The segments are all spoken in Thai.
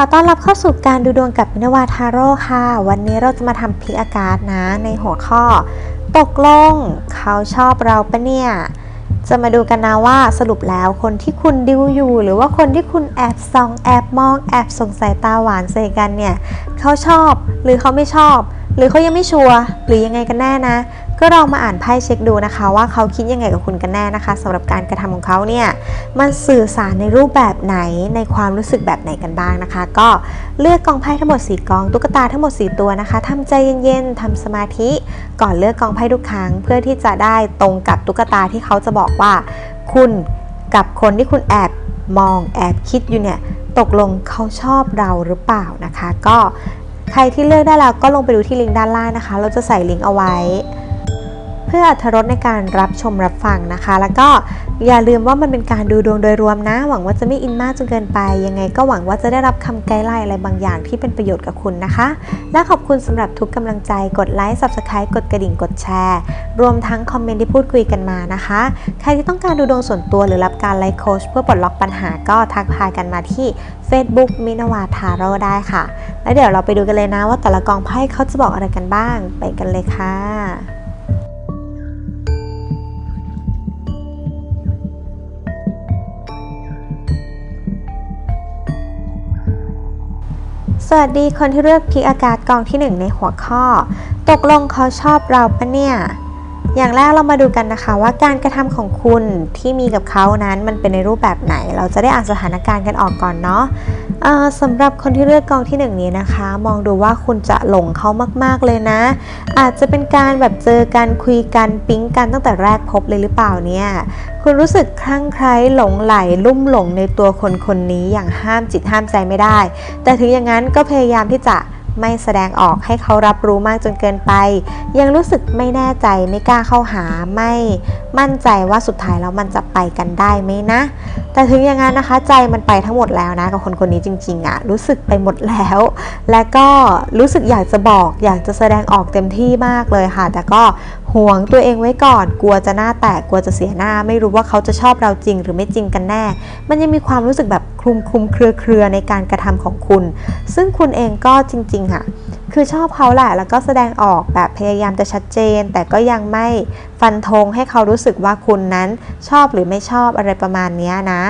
อต้อนรับเข้าสู่การดูดวงกับมินาวาทาโร่ค่ะ วันนี้เราจะมาทำพิกอากาศนะ ในหัวข้อ ตกลงเขาชอบเราปะเนี่ย จะมาดูกันนะว่าสรุปแล้วคนที่คุณดิวอยู่ หรือว่าคนที่คุณแอบส่องแอบมองแอบส่งสายตาหวานใส่กันเนี่ย เขาชอบหรือเขาไม่ชอบ หรือเขายังไม่ชัวร์หรือยังไงกันแน่นะ ก็ลองมาอ่านไพ่เช็คดูนะคะ ว่าเขาคิดยังไงกับคุณกันแน่นะคะสำหรับการกระทำของเขาเนี่ยมันสื่อสารในรูปแบบไหนในความรู้สึกแบบไหนกันบ้างนะคะ ก็เลือกกองไพ่ทั้งหมด4กองตุ๊กตาทั้งหมด 4 ตัวนะคะทำใจเย็นๆทำสมาธิ ก่อนเลือกกองไพ่ทุกครั้ง เพื่อที่จะได้ตรงกับตุ๊กตาที่เขาจะบอกว่า คุณกับคนที่คุณแอบมองแอบคิดอยู่เนี่ยตกลงเขาชอบเราหรือเปล่านะคะ ก็ใครที่เลือกได้แล้วก็ลงไปดูที่ลิงก์ด้านล่างนะคะ เราจะใส่ลิงก์เอาไว้ เพื่ออรรถรสในการรับชมรับฟังนะคะ แล้วก็อย่าลืมว่ามันเป็นการดูดวงโดยรวมนะ หวังว่าจะไม่อินมากจนเกินไป ยังไงก็หวังว่าจะได้รับคำไกด์ไลน์อะไรบางอย่างที่เป็นประโยชน์กับคุณนะคะ และขอบคุณสำหรับทุกกำลังใจกดไลค์ subscribe กดกระดิ่งกดแชร์ รวมทั้งคอมเมนต์ที่พูดคุยกันมานะคะ ใครที่ต้องการดูดวงส่วนตัวหรือรับการไลฟ์โค้ชเพื่อปลดล็อกปัญหาก็ทักทายกันมาที่ Facebook มินาวาทาโร่ได้ค่ะ แล้วเดี๋ยวเราไปดูกันเลยนะว่าแต่ละกองไพ่เขาจะบอกอะไรกันบ้าง ไปกันเลยค่ะ สวัสดีคนที่เลือกพิกอากาศกองที่1ในหัวข้อ ตกลงเขาชอบเราปะเนี่ย อย่างแรกเรามาดูกันนะคะว่าการกระทำของคุณที่มีกับเขานั้นมันเป็นในรูปแบบไหน เราจะได้อ่านสถานการณ์กันออกก่อนเนาะสำหรับคนที่เลือกกองที่หนึ่งนี้นะคะ มองดูว่าคุณจะหลงเขามาก ๆ เลยนะ อาจจะเป็นการแบบเจอกันคุยกันปิ๊งกันตั้งแต่แรกพบเลยหรือเปล่าเนี่ย คุณรู้สึกคลั่งไคล้หลงไหลลุ่มหลงในตัวคนคนนี้อย่างห้ามจิตห้ามใจไม่ได้ แต่ถึงอย่างนั้นก็พยายามที่จะ ไม่แสดงออกให้เขารับรู้มากจนเกินไป ยังรู้สึกไม่แน่ใจไม่กล้าเข้าหาไม่มั่นใจว่าสุดท้ายแล้วมันจะไปกันได้ไหมนะ แต่ถึงอย่างนั้นนะคะ ใจมันไปทั้งหมดแล้วนะกับคนคนนี้จริงๆอะรู้สึกไปหมดแล้ว และก็รู้สึกอยากจะบอก อยากจะแสดงออกเต็มที่มากเลยค่ะ แต่ก็ห่วงตัวเองไว้ก่อน กลัวจะหน้าแตก กลัวจะเสียหน้า ไม่รู้ว่าเขาจะชอบเราจริงหรือไม่จริงกันแน่ มันยังมีความรู้สึกแบบคลุมคลุมเครือเครือในการกระทำของคุณ ซึ่งคุณเองก็จริง ๆ ค่ะ คือชอบเขาแหละ แล้วก็แสดงออกแบบพยายามจะชัดเจน แต่ก็ยังไม่ฟันธงให้เขารู้สึกว่าคุณนั้นชอบหรือไม่ชอบอะไรประมาณนี้นะ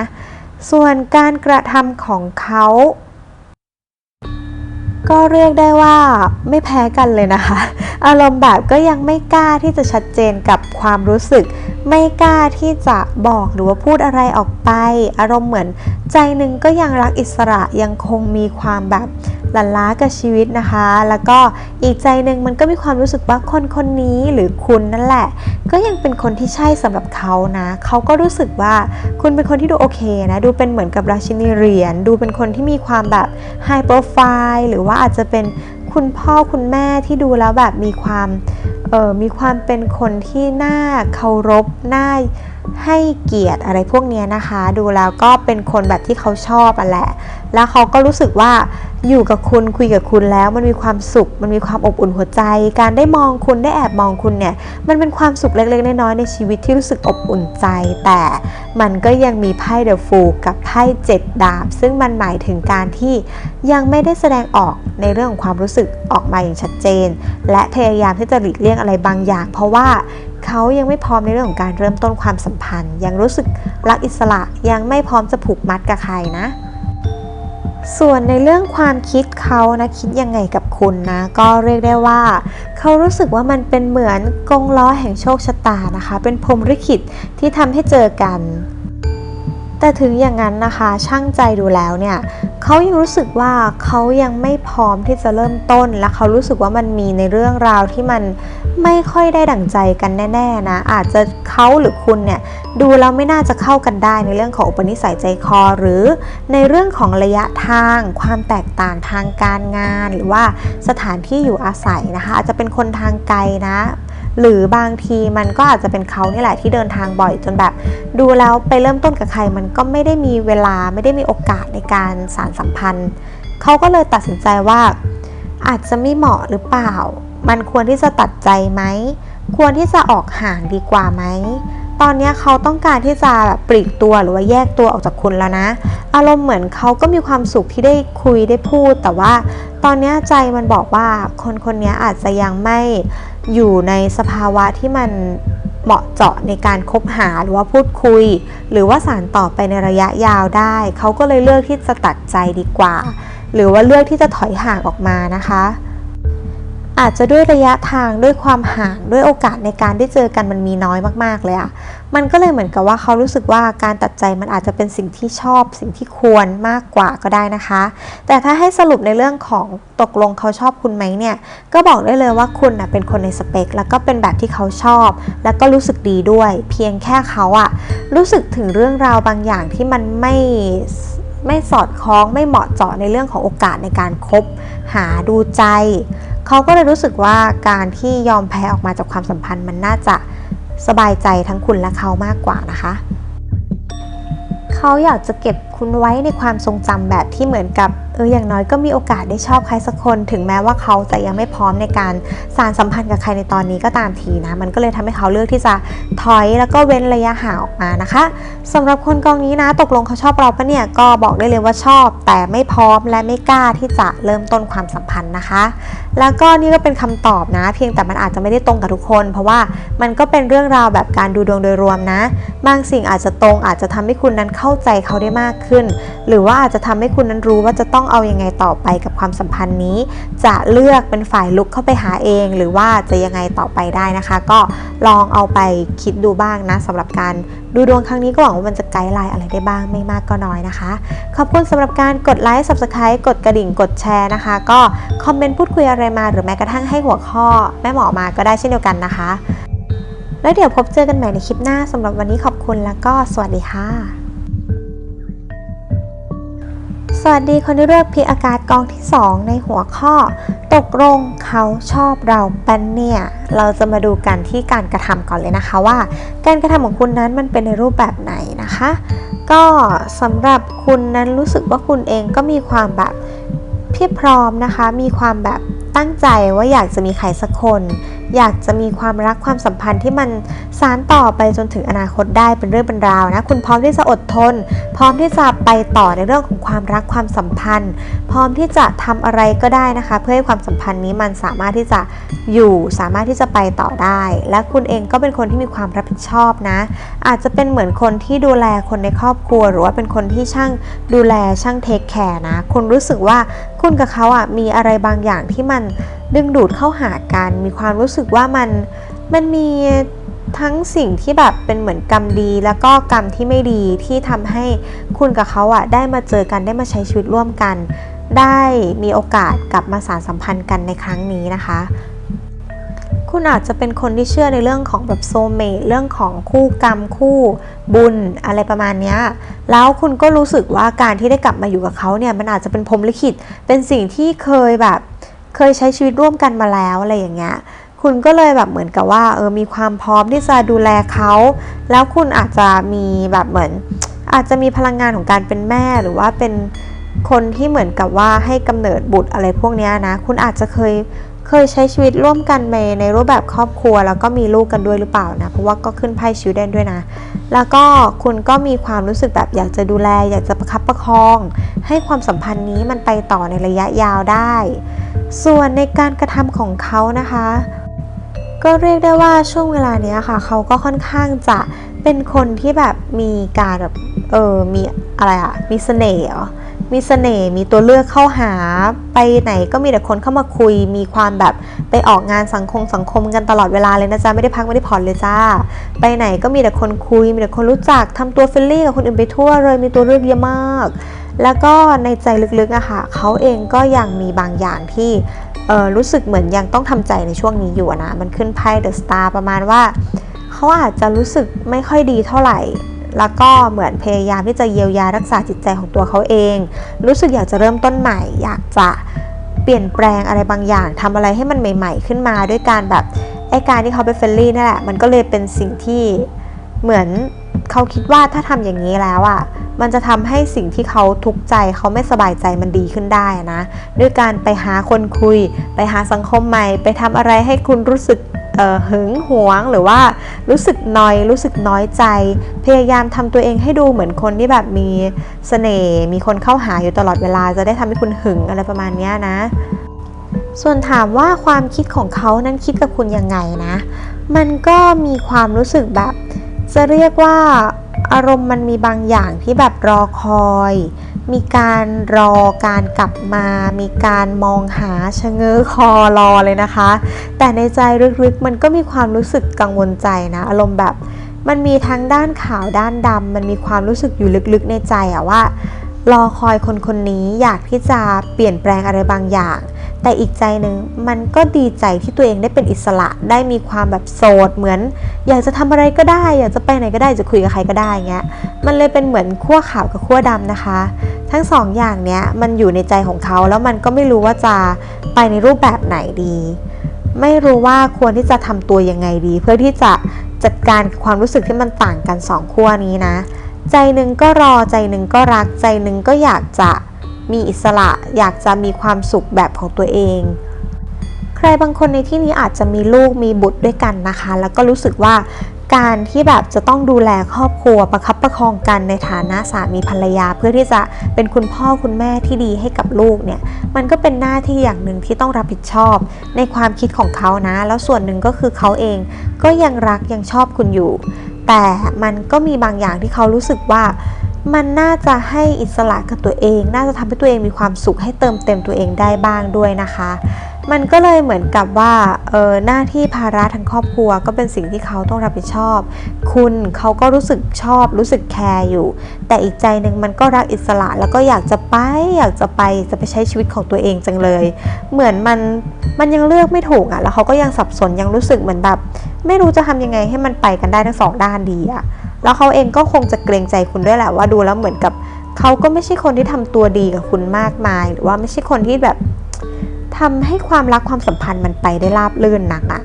ส่วนการกระทำของเขา ก็เรียกได้ว่าไม่แพ้กันเลยนะคะ อารมณ์แบบก็ยังไม่กล้าที่จะชัดเจนกับความรู้สึกไม่กล้าที่จะบอกหรือว่าพูดอะไรออกไป อารมณ์เหมือน ใจหนึ่งก็ยังรักอิสระยังคงมีความแบบหลั่นล้ากับชีวิตนะคะ แล้วก็อีกใจหนึ่งมันก็มีความรู้สึกว่าคนคนนี้หรือคุณนั่นแหละ ก็ยังเป็นคนที่ใช่สำหรับเขานะ เขาก็รู้สึกว่าคุณเป็นคนที่ดูโอเคนะ ดูเป็นเหมือนกับราชินีเหรียญ ดูเป็นคนที่มีความแบบไฮโปรไฟล์หรือว่าอาจจะเป็น คุณพ่อคุณแม่ที่ดูแล้วแบบมีความเออมีความเป็นคนที่น่าเคารพน่า ให้เกียรติอะไรพวกนี้นะคะ ดูแล้วก็เป็นคนแบบที่เขาชอบอะแหละ แล้วเขาก็รู้สึกว่าอยู่กับคุณคุยกับคุณแล้วมันมีความสุข มันมีความอบอุ่นหัวใจ การได้มองคุณได้แอบมองคุณเนี่ย มันเป็นความสุขเล็กๆน้อยๆในชีวิตที่รู้สึกอบอุ่นใจ แต่มันก็ยังมีไพ่เดอะฟูกับไพ่เจ็ดดาบ ซึ่งมันหมายถึงการที่ยังไม่ได้แสดงออกในเรื่องของความรู้สึกออกมาอย่างชัดเจน และพยายามที่จะหลีกเลี่ยงอะไรบางอย่าง เพราะว่า เขายังไม่พร้อมในเรื่องของการเริ่มต้นความสัมพันธ์ ยังรู้สึกรักอิสระยังไม่พร้อมจะผูกมัดกับใครนะ ส่วนในเรื่องความคิดเขานะคิดยังไงกับคุณนะ ก็เรียกได้ว่าเขารู้สึกว่ามันเป็นเหมือนกงล้อแห่งโชคชะตานะคะ เป็นพรหมลิขิตที่ทำให้เจอกัน แต่ถึงอย่างนั้นนะคะช่างใจดูแล้วเนี่ยเขายังรู้สึกว่าเขายังไม่พร้อมที่จะเริ่มต้น และเขารู้สึกว่ามันมีในเรื่องราวที่มันไม่ค่อยได้ดั่งใจกันแน่ ๆ นะ อาจจะเขาหรือคุณเนี่ยดูแล้วไม่น่าจะเข้ากันได้ในเรื่องของอุปนิสัยใจคอ หรือในเรื่องของระยะทาง ความแตกต่างทางการงาน หรือว่าสถานที่อยู่อาศัยนะคะ อาจจะเป็นคนทางไกลนะ หรือบางทีมันก็อาจจะเป็นเขานี่แหละที่เดินทางบ่อยจนแบบ ดูแล้วไปเริ่มต้นกับใคร มันก็ไม่ได้มีเวลาไม่ได้มีโอกาสในการสารสัมพันธ์ เขาก็เลยตัดสินใจว่า อาจจะไม่เหมาะหรือเปล่า มันควรที่จะตัดใจไหม ควรที่จะออกห่างดีกว่าไหม ตอนนี้เขาต้องการที่จะแบบปลีกตัวหรือว่าแยกตัวออกจากคุณแล้วนะ อารมณ์เหมือนเขาก็มีความสุขที่ได้คุยได้พูด แต่ว่าตอนนี้ใจมันบอกว่าคนคนนี้อาจจะยังไม่อยู่ในสภาวะที่มันเหมาะเจาะในการคบหาหรือว่าพูดคุย หรือว่าสารต่อไปในระยะยาวได้ เขาก็เลยเลือกที่จะตัดใจดีกว่า หรือว่าเลือกที่จะถอยห่างออกมานะคะ อาจจะด้วยระยะทางด้วยความห่างด้วยโอกาสในการได้เจอกันมันมีน้อยมากๆเลยอะมันก็เลยเหมือนกับว่าเขารู้สึกว่าการตัดใจมันอาจจะเป็นสิ่งที่ชอบสิ่งที่ควรมากกว่าก็ได้นะคะ แต่ถ้าให้สรุปในเรื่องของตกลงเขาชอบคุณไหมเนี่ยก็บอกได้เลยว่าคุณนะเป็นคนในสเปค แล้วก็เป็นแบบที่เขาชอบ แล้วก็รู้สึกดีด้วย เพียงแค่เขาอะรู้สึกถึงเรื่องราวบางอย่างที่มันไม่ไม่สอดคล้องไม่เหมาะเจาะในเรื่องของโอกาสในการคบหาดูใจ เขาก็เลยรู้สึกว่าการที่ยอมแพ้ออกมาจากความสัมพันธ์มันน่าจะสบายใจทั้งคุณและเขามากกว่านะคะ เขาอยากจะเก็บ คุณไว้ในความทรงจำแบบที่เหมือนกับเอออย่างน้อยก็มีโอกาสได้ชอบใครสักคน ถึงแม้ว่าเขาจะยังไม่พร้อมในการสานสัมพันธ์กับใครในตอนนี้ก็ตามทีนะ มันก็เลยทำให้เขาเลือกที่จะถอยแล้วก็เว้นระยะห่างออกมานะคะสำหรับคนกองนี้นะ ตกลงเขาชอบเราปะเนี่ยก็บอกได้เลยว่าชอบ แต่ไม่พร้อมและไม่กล้าที่จะเริ่มต้นความสัมพันธ์นะคะ แล้วก็นี่ก็เป็นคำตอบนะ เพียงแต่มันอาจจะไม่ได้ตรงกับทุกคน เพราะว่ามันก็เป็นเรื่องราวแบบการดูดวงโดยรวมนะ บางสิ่งอาจจะตรงอาจจะทำให้คุณนั้นเข้าใจเขาได้มากขึ้น หรือว่าอาจจะทำให้คุณนั้นรู้ว่าจะต้องเอายังไงต่อไปกับความสัมพันธ์นี้ จะเลือกเป็นฝ่ายลุกเข้าไปหาเอง หรือว่าจะยังไงต่อไปได้นะคะ ก็ลองเอาไปคิดดูบ้างนะสำหรับการดูดวงครั้งนี้ก็หวังว่ามันจะไกด์ไลน์อะไรได้บ้างไม่มากก็น้อยนะคะ ขอบคุณสำหรับการกดไลค์ subscribe กดกระดิ่งกดแชร์นะคะ ก็คอมเมนต์พูดคุยอะไรมา หรือแม้กระทั่งให้หัวข้อ แม่หมอมาก็ได้เช่นเดียวกันนะคะแล้วเดี๋ยวพบเจอกันใหม่ในคลิปหน้าสำหรับวันนี้ขอบคุณแล้วก็สวัสดีค่ะ สวัสดีคนที่เลือกพิอากาศกองที่ 2 ในหัวข้อ ตกลงเขาชอบเราเป็นเนี่ย เราจะมาดูกันที่การกระทำก่อนเลยนะคะว่า การกระทำของคุณนั้นมันเป็นในรูปแบบไหนนะคะ ก็สำหรับคุณนั้นรู้สึกว่าคุณเองก็มีความแบบเพียบพร้อมนะคะ มีความแบบตั้งใจว่าอยากจะมีใครสักคน อยากจะมีความรักความสัมพันธ์ที่มันสานต่อไปจนถึงอนาคตได้เป็นเรื่องเป็นราวนะคุณพร้อมที่จะอดทน พร้อมที่จะไปต่อในเรื่องของความรักความสัมพันธ์ พร้อมที่จะทำอะไรก็ได้นะคะ เพื่อให้ความสัมพันธ์นี้มันสามารถที่จะอยู่สามารถที่จะไปต่อได้ และคุณเองก็เป็นคนที่มีความรับผิดชอบนะ อาจจะเป็นเหมือนคนที่ดูแลคนในครอบครัว หรือว่าเป็นคนที่ช่างดูแลช่างเทคแคร์นะคุณรู้สึกว่าคุณกับเขาอะมีอะไรบางอย่างที่มันดึงดูดเข้าหากัน มีความรู้สึกว่ามันมันมีทั้งสิ่งที่แบบเป็นเหมือนกรรมดีแล้วก็กรรมที่ไม่ดีที่ทำให้คุณกับเขาอะได้มาเจอกันได้มาใช้ชีวิตร่วมกัน ได้มีโอกาสกลับมาสานสัมพันธ์กันในครั้งนี้นะคะ คุณอาจจะเป็นคนที่เชื่อในเรื่องของแบบโซเมตเรื่องของคู่กรรมคู่บุญอะไรประมาณนี้แล้วคุณก็รู้สึกว่าการที่ได้กลับมาอยู่กับเขาเนี่ยมันอาจจะเป็นพรมลิขิต เป็นสิ่งที่เคยแบบเคยใช้ชีวิตร่วมกันมาแล้วอะไรอย่างเงี้ยคุณก็เลยแบบเหมือนกับว่าเออมีความพร้อมที่จะดูแลเขา แล้วคุณอาจจะมีแบบเหมือน อาจจะมีพลังงานของการเป็นแม่หรือว่าเป็นคนที่เหมือนกับว่าให้กำเนิดบุตรอะไรพวกนี้นะ คุณอาจจะเคย เคยใช้ชีวิตร่วมกันในในรูปแบบครอบครัว แล้วก็มีลูกกันด้วยหรือเปล่านะ เพราะว่าก็ขึ้นไพ่ชิวเดนด้วยนะ แล้วก็คุณก็มีความรู้สึกแบบอยากจะดูแล อยากจะประคับประคอง ให้ความสัมพันธ์นี้มันไปต่อในระยะยาวได้ ส่วนในการกระทำของเขานะคะ ก็เรียกได้ว่าช่วงเวลานี้ค่ะ เขาก็ค่อนข้างจะเป็นคนที่แบบมีการแบบเออมีอะไรอะมีเสน่ห์เหร มีเสน่ห์มีตัวเลือกเข้าหา ไปไหนก็มีแต่คนเข้ามาคุย มีความแบบไปออกงานสังคมสังคมกันตลอดเวลาเลยนะจ๊ะไม่ได้พักไม่ได้ผ่อนเลยจ้า ไปไหนก็มีแต่คนคุย มีแต่คนรู้จักทำตัวเฟรนลี่กับคนอื่นไปทั่วเลยมีตัวเลือกเยอะมาก แล้วก็ในใจลึกๆอะค่ะเขาเองก็ยังมีบางอย่างที่รู้สึกเหมือนยังต้องทำใจในช่วงนี้อยู่นะมันขึ้นไพ่เดอะสตาร์ประมาณว่าเขาอาจจะรู้สึกไม่ค่อยดีเท่าไหร่ แล้วก็เหมือนพยายามที่จะเยียวยารักษาจิตใจของตัวเขาเอง รู้สึกอยากจะเริ่มต้นใหม่ อยากจะเปลี่ยนแปลงอะไรบางอย่างทำอะไรให้มันใหม่ ๆ ขึ้นมาด้วยการแบบไอการที่เขาไปเฟรนลี่นั่นแหละมันก็เลยเป็นสิ่งที่เหมือนเขาคิดว่าถ้าทำอย่างนี้แล้วอะ่ะมันจะทำให้สิ่งที่เขาทุกข์ใจเขาไม่สบายใจมันดีขึ้นได้นะ ด้วยการไปหาคนคุย ไปหาสังคมใหม่ ไปทำอะไรให้คุณรู้สึก หึงหวงหรือว่ารู้สึกนอยรู้สึกน้อยใจ พยายามทำตัวเองให้ดูเหมือนคนที่แบบมีเสน่ห์มีคนเข้าหาอยู่ตลอดเวลา จะได้ทำให้คุณหึงอะไรประมาณนี้นะ ส่วนถามว่าความคิดของเขานั้นคิดกับคุณยังไงนะ มันก็มีความรู้สึกแบบ จะเรียกว่าอารมณ์มันมีบางอย่างที่แบบรอคอย มีการรอการกลับมา มีการมองหาชะเง้อคอรอเลยนะคะ แต่ในใจลึกๆ มันก็มีความรู้สึกกังวลใจนะ อารมณ์แบบมันมีทั้งด้านขาวด้านดำมันมีความรู้สึกอยู่ลึกๆในใจอะว่า รอคอยคนคนนี้อยากที่จะเปลี่ยนแปลงอะไรบางอย่าง แต่อีกใจหนึ่งมันก็ดีใจที่ตัวเองได้เป็นอิสระได้มีความแบบโสดเหมือน อยากจะทำอะไรก็ได้ อยากจะไปไหนก็ได้จะคุยกับใครก็ได้เงี้ยมันเลยเป็นเหมือนขั้วขาวกับขั้วดำนะคะ ทั้งสองอย่างเนี้ยมันอยู่ในใจของเขาแล้วมันก็ไม่รู้ว่าจะไปในรูปแบบไหนดี ไม่รู้ว่าควรที่จะทำตัวยังไงดี เพื่อที่จะจัดการความรู้สึกที่มันต่างกันสองขั้วนี้นะ ใจหนึ่งก็รอใจหนึ่งก็รักใจหนึ่งก็อยากจะมีอิสระอยากจะมีความสุขแบบของตัวเอง ใครบางคนในที่นี้อาจจะมีลูกมีบุตรด้วยกันนะคะ แล้วก็รู้สึกว่า การที่แบบจะต้องดูแลครอบครัวประคับประคองกันในฐานะสามีภรรยา เพื่อที่จะเป็นคุณพ่อคุณแม่ที่ดีให้กับลูกเนี่ยมันก็เป็นหน้าที่อย่างหนึ่งที่ต้องรับผิดชอบ ในความคิดของเขานะ แล้วส่วนหนึ่งก็คือเขาเองก็ยังรักยังชอบคุณอยู่ แต่มันก็มีบางอย่างที่เขารู้สึกว่ามันน่าจะให้อิสระกับตัวเอง น่าจะทำให้ตัวเองมีความสุขให้เติมเต็มตัวเองได้บ้างด้วยนะคะมันก็เลยเหมือนกับว่าเออหน้าที่ภาระทางครอบครัวก็เป็นสิ่งที่เขาต้องรับผิดชอบ คุณเขาก็รู้สึกชอบ รู้สึกแคร์อยู่ แต่อีกใจหนึ่งมันก็รักอิสระ แล้วก็อยากจะไป อยากจะไปจะไปใช้ชีวิตของตัวเองจังเลย เหมือนมันมันยังเลือกไม่ถูกอะ่ะ แล้วเขาก็ยังสับสนยังรู้สึกเหมือนแบบ ไม่รู้จะทำยังไงให้มันไปกันได้ทั้งสองด้านดีอะ่ะแล้วเขาเองก็คงจะเกรงใจคุณด้วยแหละว่าดูแล้วเหมือนกับเขาก็ไม่ใช่คนที่ทำตัวดีกับคุณมากมาย หรือว่าไม่ใช่คนที่แบบ ทำให้ความรักความสัมพันธ์มันไปได้ราบรื่นนักอะ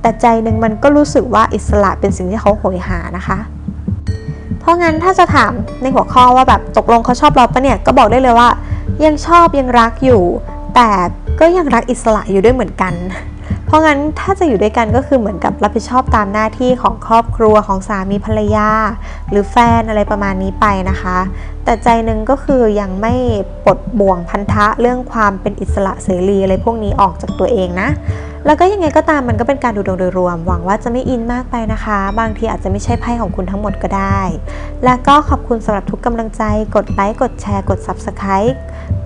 แต่ใจหนึ่งมันก็รู้สึกว่าอิสระเป็นสิ่งที่เขาโหยหานะคะ เพราะงั้นถ้าจะถามในหัวข้อว่าแบบตกลงเขาชอบเราปะเนี่ยก็บอกได้เลยว่า ยังชอบยังรักอยู่ แต่ก็ยังรักอิสระอยู่ด้วยเหมือนกัน ราะงั้นถ้าจะอยู่ด้วยกันก็คือเหมือนกับรับผิดชอบตามหน้าที่ของครอบครัวของสามีภรรยา หรือแฟนอะไรประมาณนี้ไปนะคะ แต่ใจหนึ่งก็คือยังไม่ปลดบ่วงพันธะเรื่องความเป็นอิสระเสรีอะไรพวกนี้ออกจากตัวเองนะแล้วก็ยังไงก็ตามมันก็เป็นการดูดวงโดยรวม หวังว่าจะไม่อินมากไปนะคะ บางทีอาจจะไม่ใช่ไพ่ของคุณทั้งหมดก็ได้ และก็ขอบคุณสำหรับทุกกำลังใจ กดไลค์ กดแชร์ กด Subscribe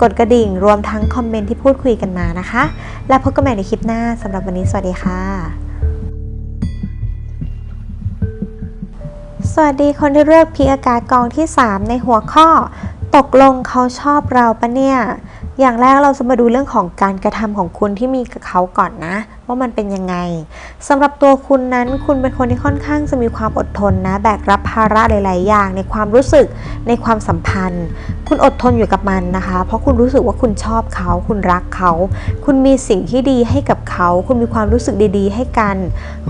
กดกระดิ่ง รวมทั้งคอมเมนต์ที่พูดคุยกันมานะคะ และพบกันใหม่ในคลิปหน้าสำหรับวันนี้สวัสดีค่ะ สวัสดีคนที่เลือกพีอากาศกองที่ 3 ในหัวข้อ ตกลงเขาชอบเราปะเนี่ย อย่างแรกเราจะมาดูเรื่องของการกระทำของคุณที่มีกับเขาก่อนนะ ว่ามันเป็นยังไงสำหรับตัวคุณนั้นคุณเป็นคนที่ค่อนข้างจะมีความอดทนนะ แบกรับภาระหลาย ๆ อย่าง ในความรู้สึกในความสัมพันธ์ คุณอดทนอยู่กับมันนะคะ เพราะคุณรู้สึกว่าคุณชอบเขา คุณรักเขา คุณมีสิ่งที่ดีให้กับเขา คุณมีความรู้สึกดี ๆ ให้กัน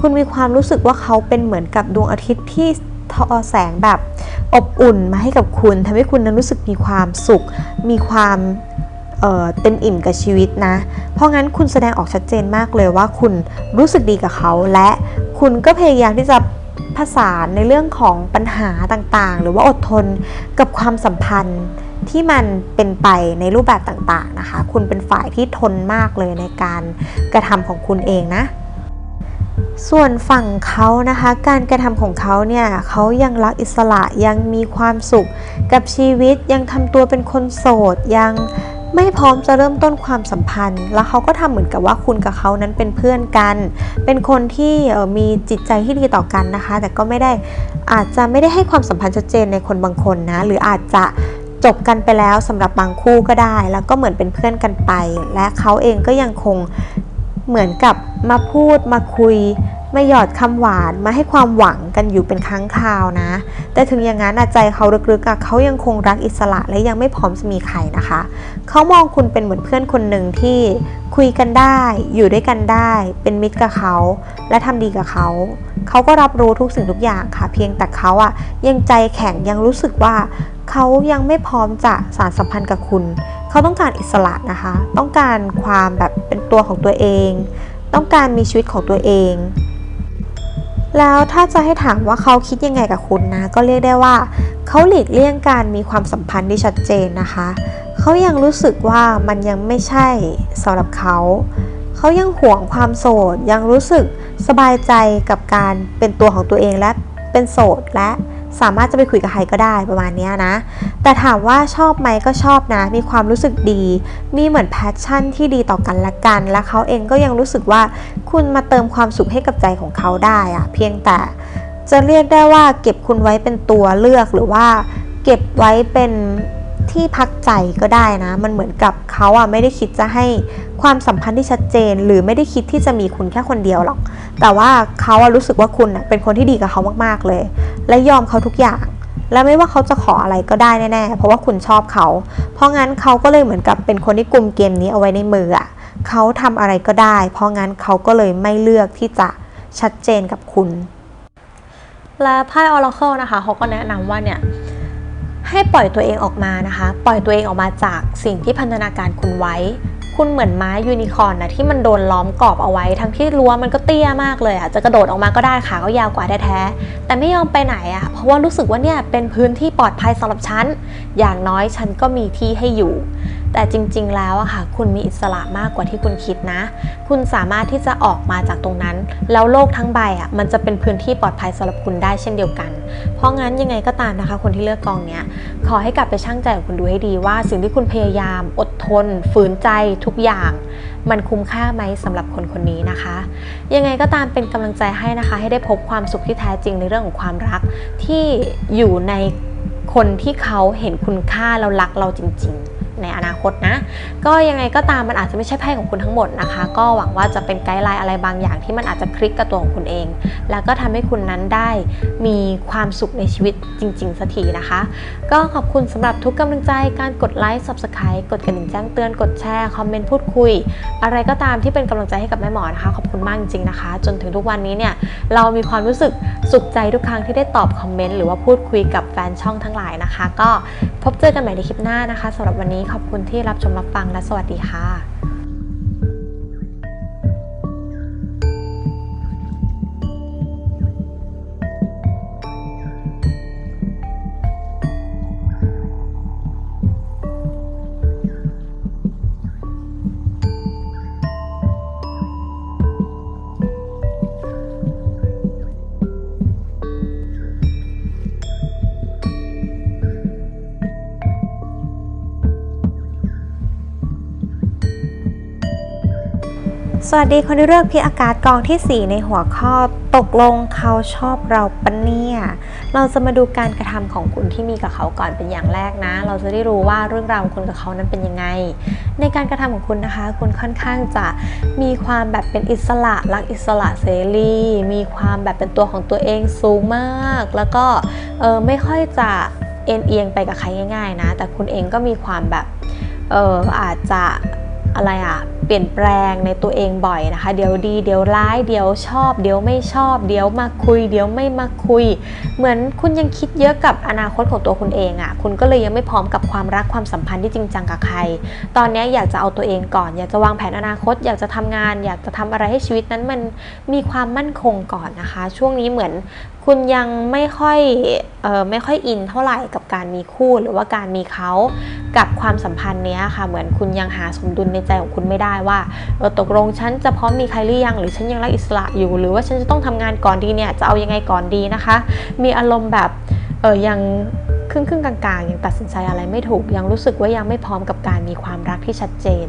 คุณมีความรู้สึกว่าเขาเป็นเหมือนกับดวงอาทิตย์ที่ทอแสงแบบอบอุ่นมาให้กับคุณทำให้คุณนั้นรู้สึกมีความสุข มีความ เเต็มอิ่มกับชีวิตนะ เพราะงั้นคุณแสดงออกชัดเจนมากเลยว่าคุณรู้สึกดีกับเขา และคุณก็พยายามที่จะผสานในเรื่องของปัญหาต่างๆ หรือว่าอดทนกับความสัมพันธ์ที่มันเป็นไปในรูปแบบต่างๆนะคะ คุณเป็นฝ่ายที่ทนมากเลยในการกระทำของคุณเองนะ ส่วนฝั่งเขานะคะ การกระทำของเขาเนี่ยเขายังรักอิสระยังมีความสุขกับชีวิตยังทำตัวเป็นคนโสดยัง ไม่พร้อมจะเริ่มต้นความสัมพันธ์ แล้วเขาก็ทำเหมือนกับว่าคุณกับเขานั้นเป็นเพื่อนกัน เป็นคนที่มีจิตใจที่ดีต่อกันนะคะ แต่ก็ไม่ได้อาจจะไม่ได้ให้ความสัมพันธ์ชัดเจนในคนบางคนนะ หรืออาจจะจบกันไปแล้วสำหรับบางคู่ก็ได้ แล้วก็เหมือนเป็นเพื่อนกันไป และเขาเองก็ยังคงเหมือนกับมาพูดมาคุย มาหยอดคำหวานมาให้ความหวังกันอยู่เป็นครั้งคราวนะ แต่ถึงอย่างนั้นใจเขาลึกๆเขายังคงรักอิสระและยังไม่พร้อมจะมีใครนะคะ เขามองคุณเป็นเหมือนเพื่อนคนหนึ่งที่คุยกันได้ อยู่ด้วยกันได้ เป็นมิตรกับเขา และทำดีกับเขา เขาก็รับรู้ทุกสิ่งทุกอย่างค่ะ เพียงแต่เขาอะยังใจแข็งยังรู้สึกว่าเขายังไม่พร้อมจะสานสัมพันธ์กับคุณ เขาต้องการอิสระนะคะ ต้องการความแบบเป็นตัวของตัวเอง ต้องการมีชีวิตของตัวเอง แล้วถ้าจะให้ถามว่าเขาคิดยังไงกับคุณนะ ก็เรียกได้ว่า เขาหลีกเลี่ยงการมีความสัมพันธ์ที่ชัดเจนนะคะ เขายังรู้สึกว่ามันยังไม่ใช่สำหรับเขา เขายังห่วงความโสดยังรู้สึกสบายใจกับการเป็นตัวของตัวเองและเป็นโสดและ สามารถจะไปคุยกับใครก็ได้ประมาณนี้นะ แต่ถามว่าชอบไหมก็ชอบนะ มีความรู้สึกดี มีเหมือนแพชชั่นที่ดีต่อกันละกัน และเขาเองก็ยังรู้สึกว่าคุณมาเติมความสุขให้กับใจของเขาได้อะเพียงแต่จะเรียกได้ว่าเก็บคุณไว้เป็นตัวเลือกหรือว่า เก็บไว้เป็น ที่พักใจก็ได้นะ มันเหมือนกับเขาอะไม่ได้คิดจะให้ความสัมพันธ์ที่ชัดเจน หรือไม่ได้คิดที่จะมีคุณแค่คนเดียวหรอก แต่ว่าเขาอะรู้สึกว่าคุณอะเป็นคนที่ดีกับเขามากๆเลย และยอมเขาทุกอย่างและไม่ว่าเขาจะขออะไรก็ได้แน่ๆ เพราะว่าคุณชอบเขา เพราะงั้นเขาก็เลยเหมือนกับเป็นคนที่กลุ่มเกมนี้เอาไว้ในมืออะเขาทำอะไรก็ได้ เพราะงั้นเขาก็เลยไม่เลือกที่จะชัดเจนกับคุณ และไพ่ Oracle นะคะเขาก็แนะนำว่าเนี่ย ให้ปล่อยตัวเองออกมานะคะ ปล่อยตัวเองออกมาจากสิ่งที่พันธนาการคุณไว้ คุณเหมือนม้ายูนิคอร์นนะที่มันโดนล้อมกรอบเอาไว้ ทั้งที่รั้วมันก็เตี้ยมากเลยอะจะกระโดดออกมาก็ได้ขาก็ยาวกว่าแท้ๆแต่ไม่ยอมไปไหนอะเพราะว่ารู้สึกว่าเนี่ยเป็นพื้นที่ปลอดภัยสำหรับฉันอย่างน้อยฉันก็มีที่ให้อยู่แต่จริงๆ แล้วอะค่ะ คุณมีอิสระมากกว่าที่คุณคิดนะ คุณสามารถที่จะออกมาจากตรงนั้น แล้วโลกทั้งใบอะมันจะเป็นพื้นที่ปลอดภัยสำหรับคุณได้เช่นเดียวกัน เพราะงั้นยังไงก็ตามนะคะ คนที่เลือกกองเนี้ยขอให้กลับไปชั่งใจกับคุณดูให้ดีว่า สิ่งที่คุณพยายาม อดทน ฝืนใจทุกอย่าง มันคุ้มค่าไหมสำหรับคนคนนี้นะคะ ยังไงก็ตามเป็นกำลังใจให้นะคะ ให้ได้พบความสุขที่แท้จริงในเรื่องของความรักที่อยู่ในคนที่เขาเห็นคุณค่าเรารักเราจริง ๆ ในอนาคตนะ ก็ยังไงก็ตามมันอาจจะไม่ใช่ไพ่ของคุณทั้งหมดนะคะ ก็หวังว่าจะเป็นไกด์ไลน์อะไรบางอย่างที่มันอาจจะคลิกกับตัวของคุณเอง แล้วก็ทำให้คุณนั้นได้มีความสุขในชีวิตจริง ๆสักทีนะคะ ก็ขอบคุณสำหรับทุกกำลังใจการกดไลค์ Subscribe กดกระดิ่งแจ้งเตือนกดแชร์คอมเมนต์พูดคุย อะไรก็ตามที่เป็นกำลังใจให้กับแม่หมอนะคะขอบคุณมากจริงๆนะคะ จนถึงทุกวันนี้เนี่ยเรามีความรู้สึกสุขใจทุกครั้งที่ได้ตอบคอมเมนต์หรือว่าพูดคุยกับแฟนช่องทั้งหลายนะคะ ก็พบเจอกันใหม่ในคลิปหน้านะคะสำหรับวันนี้ขอบคุณที่รับชมรับฟังและสวัสดีค่ะ สวัสดีคนที่เลือกพิอากาศกองทีสี่ 4 ในหัวข้อ ตกลงเขาชอบเราปะเนี่ย เราจะมาดูการกระทำของคุณที่มีกับเขาก่อนเป็นอย่างแรกนะ เราจะได้รู้ว่าเรื่องราวของคุณกับเขานั้นเป็นยังไง ในการกระทำของคุณนะคะ คุณค่อนข้างจะมีความแบบเป็นอิสระรักอิสระเสรี มีความแบบเป็นตัวของตัวเองสูงมาก แล้วก็เออไม่ค่อยจะเอ็นเอียงไปกับใครง่าย ๆ นะ แต่คุณเองก็มีความแบบเอออาจจะ อะไรอะเปลี่ยนแปลงในตัวเองบ่อยนะคะ เดี๋ยวดี เดี๋ยวร้าย เดี๋ยวชอบ เดี๋ยวไม่ชอบ เดี๋ยวมาคุย เดี๋ยวไม่มาคุย เหมือนคุณยังคิดเยอะกับอนาคตของตัวคุณเองอะ่ะคุณก็เลยยังไม่พร้อมกับความรักความสัมพันธ์ที่จริงจังกับใคร ตอนนี้อยากจะเอาตัวเองก่อน อยากจะวางแผนอนาคต อยากจะทำงาน อยากจะทำอะไรให้ชีวิตนั้นมันมีความมั่นคงก่อนนะคะ ช่วงนี้เหมือน คุณยังไม่ค่อยออไม่ค่อยอินเท่าไหร่กับการมีคู่หรือว่าการมีเขากับความสัมพันธ์เนี้ยค่ะ เหมือนคุณยังหาสมดุลในใจของคุณไม่ได้ว่าเออตกลงฉันจะพร้อมมีใครหรือยังหรือฉันยังรักอิสระอยู่ หรือว่าฉันจะต้องทำงานก่อนดีเนี่ยจะเอายังไงก่อนดีนะคะ มีอารมณ์แบบเออยังครึ่งครึ่งๆกลางๆยังตัดสินใจอะไรไม่ถูก ยังรู้สึกว่ายังไม่พร้อมกับการมีความรักที่ชัดเจน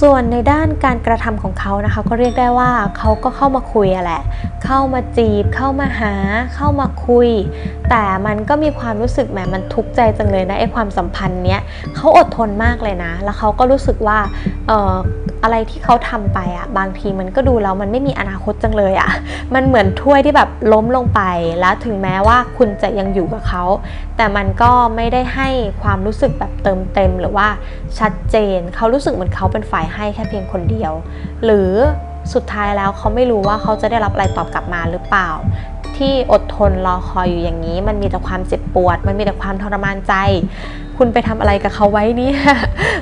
ส่วนในด้านการกระทำของเขานะคะ ก็เรียกได้ว่าเขาก็เข้ามาคุยแหละ เข้ามาจีบ เข้ามาหา เข้ามาคุย แต่มันก็มีความรู้สึกแหมมันทุกข์ใจจังเลยนะไอ้ความสัมพันธ์เนี้ยเขาอดทนมากเลยนะ แล้วเขาก็รู้สึกว่าเออ อะไรที่เขาทำไปอะบางทีมันก็ดูแล้วมันไม่มีอนาคตจังเลยอะมันเหมือนถ้วยที่แบบล้มลงไป แล้วถึงแม้ว่าคุณจะยังอยู่กับเขา แต่มันก็ไม่ได้ให้ความรู้สึกแบบเติมเต็มหรือว่าชัดเจน เขารู้สึกเหมือนเขาเป็นฝ่ายให้แค่เพียงคนเดียว หรือสุดท้ายแล้วเขาไม่รู้ว่าเขาจะได้รับอะไรตอบกลับมาหรือเปล่า ที่อดทนรอคอยอยู่อย่างนี้ มันมีแต่ความเจ็บปวด มันมีแต่ความทรมานใจ คุณไปทำอะไรกับเขาไว้เนี่ย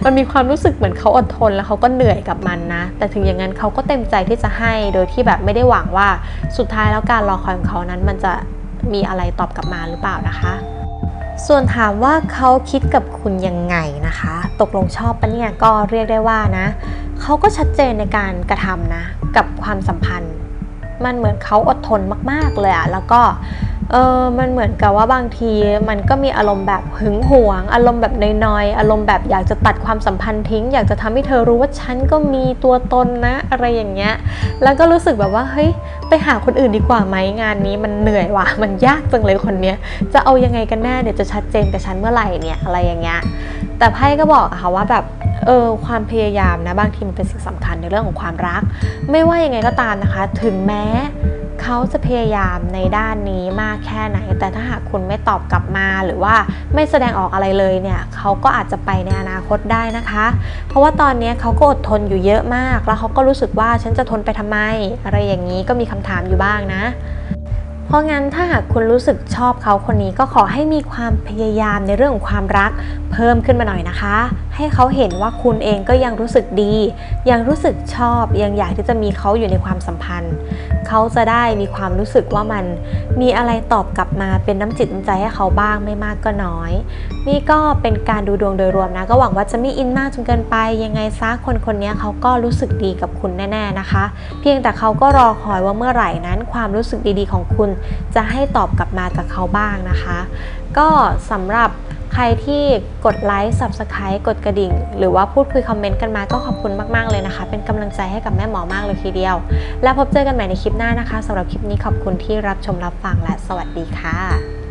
มันมีความรู้สึกเหมือนเขาอดทนแล้วเขาก็เหนื่อยกับมันนะ แต่ถึงอย่างนั้นเขาก็เต็มใจที่จะให้โดยที่แบบไม่ได้หวังว่าสุดท้ายแล้วการรอคอยของเขานั้น มันจะมีอะไรตอบกลับมาหรือเปล่านะคะ ส่วนถามว่าเขาคิดกับคุณยังไงนะคะ ตกลงชอบปะเนี่ยก็เรียกได้ว่านะเขาก็ชัดเจนในการกระทำนะ กับความสัมพันธ์ มันเหมือนเขาอดทนมาก ๆเลยอะแล้วก็เออมันเหมือนกับว่าบางทีมันก็มีอารมณ์แบบหึงหวง อารมณ์แบบนอยๆอารมณ์แบบอยากจะตัดความสัมพันธ์ทิ้ง อยากจะทำให้เธอรู้ว่าฉันก็มีตัวตนนะ อะไรอย่างเงี้ย แล้วก็รู้สึกแบบว่าเฮ้ยไปหาคนอื่นดีกว่าไหมงานนี้มันเหนื่อยว่ะมันยากจังเลยคนเนี้ยจะเอายังไงกันแน่เดี๋ยวจะชัดเจนกับฉันเมื่อไหร่เนี่ยอะไรอย่างเงี้ยแต่ไพ่ก็บอกอะค่ะว่าแบบเออความพยายามนะบางทีมันเป็นสิ่งสำคัญในเรื่องของความรัก ไม่ว่ายังไงก็ตามนะคะ ถึงแม้ เขาจะพยายามในด้านนี้มากแค่ไหน แต่ถ้าหากคุณไม่ตอบกลับมาหรือว่าไม่แสดงออกอะไรเลยเนี่ยเขาก็อาจจะไปในอนาคตได้นะคะ เพราะว่าตอนนี้เขาก็อดทนอยู่เยอะมาก แล้วเขาก็รู้สึกว่าฉันจะทนไปทำไม อะไรอย่างนี้ก็มีคำถามอยู่บ้างนะเพราะงั้นถ้าหากคุณรู้สึกชอบเขาคนนี้ก็ขอให้มีความพยายามในเรื่องของความรักเพิ่มขึ้นมาหน่อยนะคะให้เขาเห็นว่าคุณเองก็ยังรู้สึกดี ยังรู้สึกชอบ ยังอยากที่จะมีเขาอยู่ในความสัมพันธ์ เขาจะได้มีความรู้สึกว่ามันมีอะไรตอบกลับมาเป็นน้ำจิตน้ำใจให้เขาบ้างไม่มากก็น้อย นี่ก็เป็นการดูดวงโดยรวมนะ ก็หวังว่าจะไม่อินมากจนเกินไป ยังไงซะคนคนนี้เขาก็รู้สึกดีกับคุณแน่ๆนะคะ เพียงแต่เขาก็รอคอยว่าเมื่อไหร่นั้น ความรู้สึกดีๆของคุณ จะให้ตอบกลับมากับเขาบ้างนะคะ ก็สำหรับ ใครที่กดไลค์ Subscribe กดกระดิ่ง หรือว่าพูดคุยคอมเมนต์กันมาก็ขอบคุณมาก ๆ เลยนะคะ เป็นกำลังใจให้กับแม่หมอมากเลยทีเดียว แล้วพบเจอกันใหม่ในคลิปหน้านะคะสำหรับคลิปนี้ขอบคุณที่รับชมรับฟังและสวัสดีค่ะ